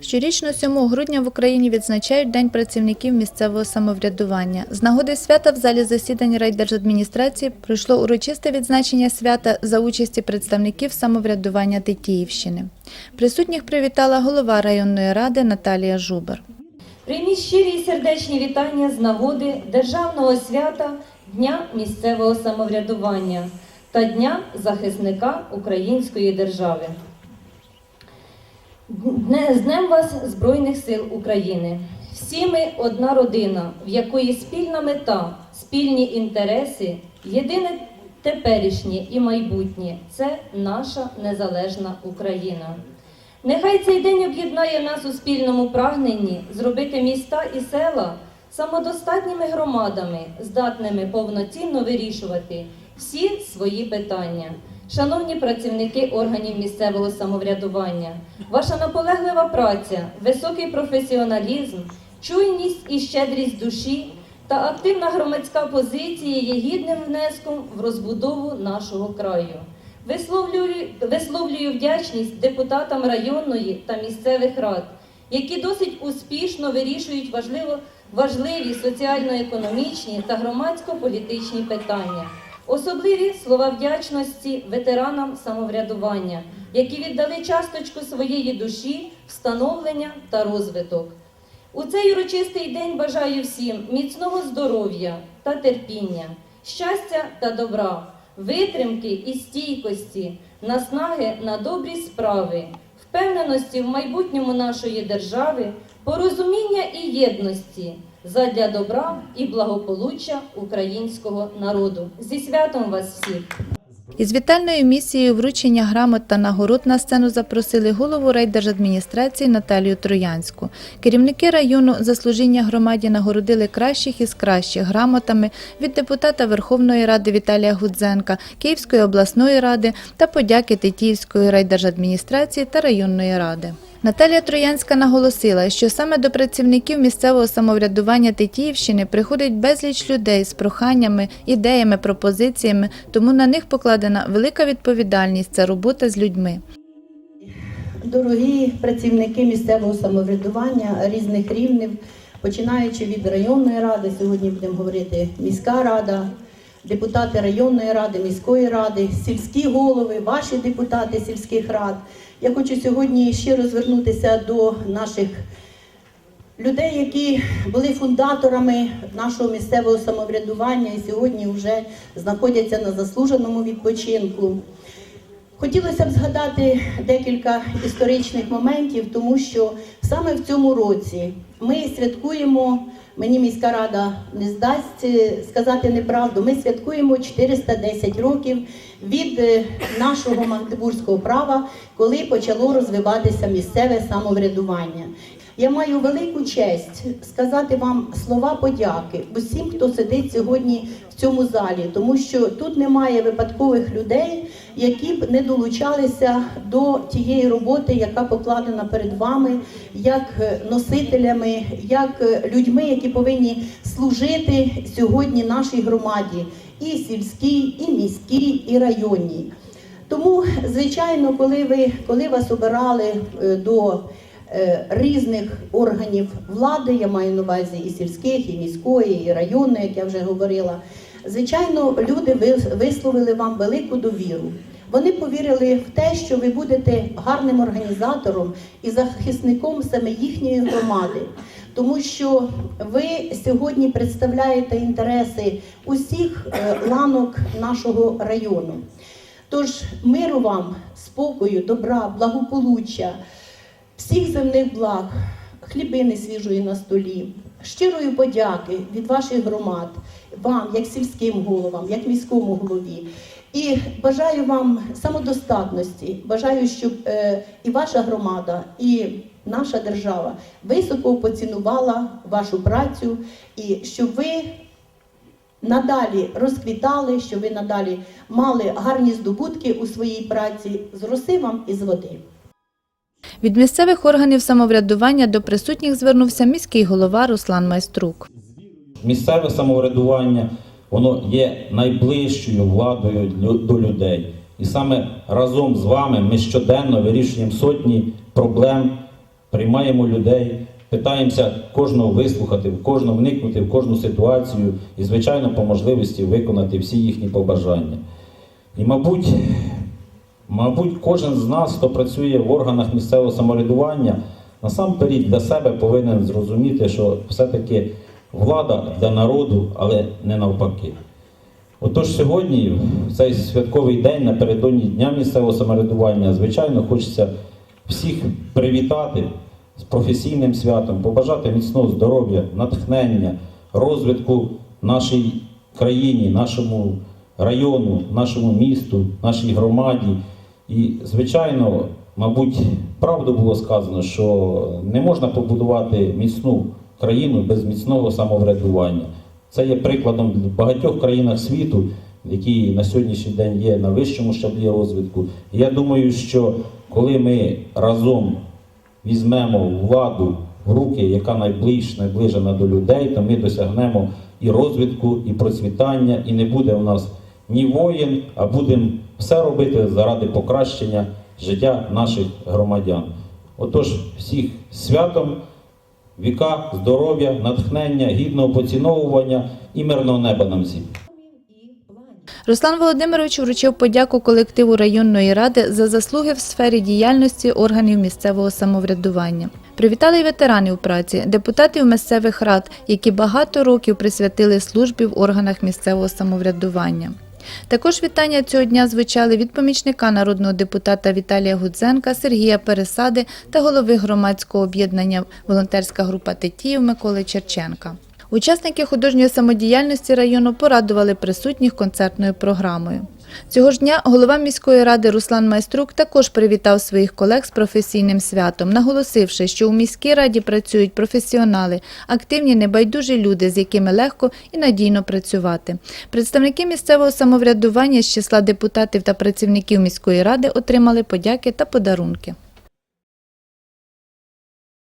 Щорічно 7 грудня в Україні відзначають День працівників місцевого самоврядування. З нагоди свята в залі засідань райдержадміністрації пройшло урочисте відзначення свята за участі представників самоврядування Тетіївщини. Присутніх привітала голова районної ради Наталія Жубер. Прийміть щирі і сердечні вітання з нагоди Державного свята Дня місцевого самоврядування та Дня захисника Української держави. З Днем вас Збройних сил України. Всі ми одна родина, в якої спільна мета, спільні інтереси, єдине теперішнє і майбутнє це наша незалежна Україна. Нехай цей день об'єднає нас у спільному прагненні зробити міста і села самодостатніми громадами, здатними повноцінно вирішувати всі свої питання. Шановні працівники органів місцевого самоврядування, ваша наполеглива праця, високий професіоналізм, чуйність і щедрість душі та активна громадська позиція є гідним внеском в розбудову нашого краю. Висловлюю, висловлюю вдячність депутатам районної та місцевих рад, які досить успішно вирішують важливо, важливі соціально-економічні та громадсько-політичні питання. Особливі слова вдячності ветеранам самоврядування, які віддали часточку своєї душі, встановлення та розвиток. У цей урочистий день бажаю всім міцного здоров'я та терпіння, щастя та добра, витримки і стійкості, наснаги на добрі справи, впевненості в майбутньому нашої держави, порозуміння і єдності задля добра і благополуччя українського народу. Зі святом вас всіх! Із вітальною місією вручення грамот та нагород на сцену запросили голову райдержадміністрації Наталію Троянську. Керівники району за служіння громаді нагородили кращих із кращих грамотами від депутата Верховної Ради Віталія Гудзенка, Київської обласної ради та подяки Тетіївської райдержадміністрації та районної ради. Наталія Троянська наголосила, що саме до працівників місцевого самоврядування Тетіївщини приходить безліч людей з проханнями, ідеями, пропозиціями, тому на них покладена велика відповідальність це робота з людьми. Дорогі працівники місцевого самоврядування різних рівнів, починаючи від районної ради, сьогодні будемо говорити міська рада, депутати районної ради, міської ради, сільські голови, ваші депутати сільських рад. Я хочу сьогодні щиро звернутися до наших людей, які були фундаторами нашого місцевого самоврядування і сьогодні вже знаходяться на заслуженому відпочинку. Хотілося б згадати декілька історичних моментів, тому що саме в цьому році ми святкуємо, мені міська рада не здасть е, сказати неправду, ми святкуємо 410 років від е, нашого магдебурзького права, коли почало розвиватися місцеве самоврядування. Я маю велику честь сказати вам слова подяки усім, хто сидить сьогодні в цьому залі, тому що тут немає випадкових людей, які б не долучалися до тієї роботи, яка покладена перед вами, як носителями, як людьми, які повинні служити сьогодні нашій громаді, і сільській, і міській, і районній. Тому, звичайно, коли ви коли вас обирали е, до різних органів влади, я маю на увазі і сільських, і міської, і районної, як я вже говорила, звичайно, люди висловили вам велику довіру. Вони повірили в те, що ви будете гарним організатором і захисником саме їхньої громади, тому що ви сьогодні представляєте інтереси усіх е, ланок нашого району. Тож миру вам, спокою, добра, благополуччя, всіх земних благ, хлібини свіжої на столі, щирої подяки від ваших громад, вам, як сільським головам, як міському голові. І бажаю вам самодостатності, бажаю, щоб е, і ваша громада, і наша держава високо поцінувала вашу працю, і щоб ви надалі розквітали, щоб ви надалі мали гарні здобутки у своїй праці з роси вам і з води. Від місцевих органів самоврядування до присутніх звернувся міський голова Руслан Майструк. Місцеве самоврядування воно є найближчою владою до людей. І саме разом з вами ми щоденно вирішуємо сотні проблем приймаємо людей, питаємося кожного вислухати, в кожного вникнути в кожну ситуацію і, звичайно, по можливості виконати всі їхні побажання. І, мабуть, мабуть, кожен з нас, хто працює в органах місцевого самоврядування, насамперед для себе повинен зрозуміти, що все-таки влада для народу, але не навпаки. Отож, сьогодні, в цей святковий день, напередодні Дня місцевого самоврядування, звичайно, хочеться всіх привітати з професійним святом, побажати міцного здоров'я, натхнення, розвитку нашій країні, нашому району, нашому місту, нашій громаді. І, звичайно, мабуть, правду було сказано, що не можна побудувати міцну країну без міцного самоврядування. Це є прикладом в багатьох країнах світу, які на сьогоднішній день є на вищому щаблі розвитку. І я думаю, що коли ми разом візьмемо владу в руки, яка найближче, наближена до людей, то ми досягнемо і розвитку, і процвітання, і не буде у нас ні воїн, а будемо все робити заради покращення життя наших громадян. Отож, всіх святом, віка, здоров'я, натхнення, гідного поціновування і мирного неба нам всім. Руслан Володимирович вручив подяку колективу районної ради за заслуги в сфері діяльності органів місцевого самоврядування. Привітали й ветеранів праці, депутатів місцевих рад, які багато років присвятили службі в органах місцевого самоврядування. Також вітання цього дня звучали від помічника народного депутата Віталія Гудзенка, Сергія Пересади та голови громадського об'єднання Волонтерська група Тетіїв Миколи Черченка. Учасники художньої самодіяльності району порадували присутніх концертною програмою. Цього ж дня голова міської ради Руслан Майструк також привітав своїх колег з професійним святом, наголосивши, що у міській раді працюють професіонали, активні небайдужі люди, з якими легко і надійно працювати. Представники місцевого самоврядування з числа депутатів та працівників міської ради отримали подяки та подарунки.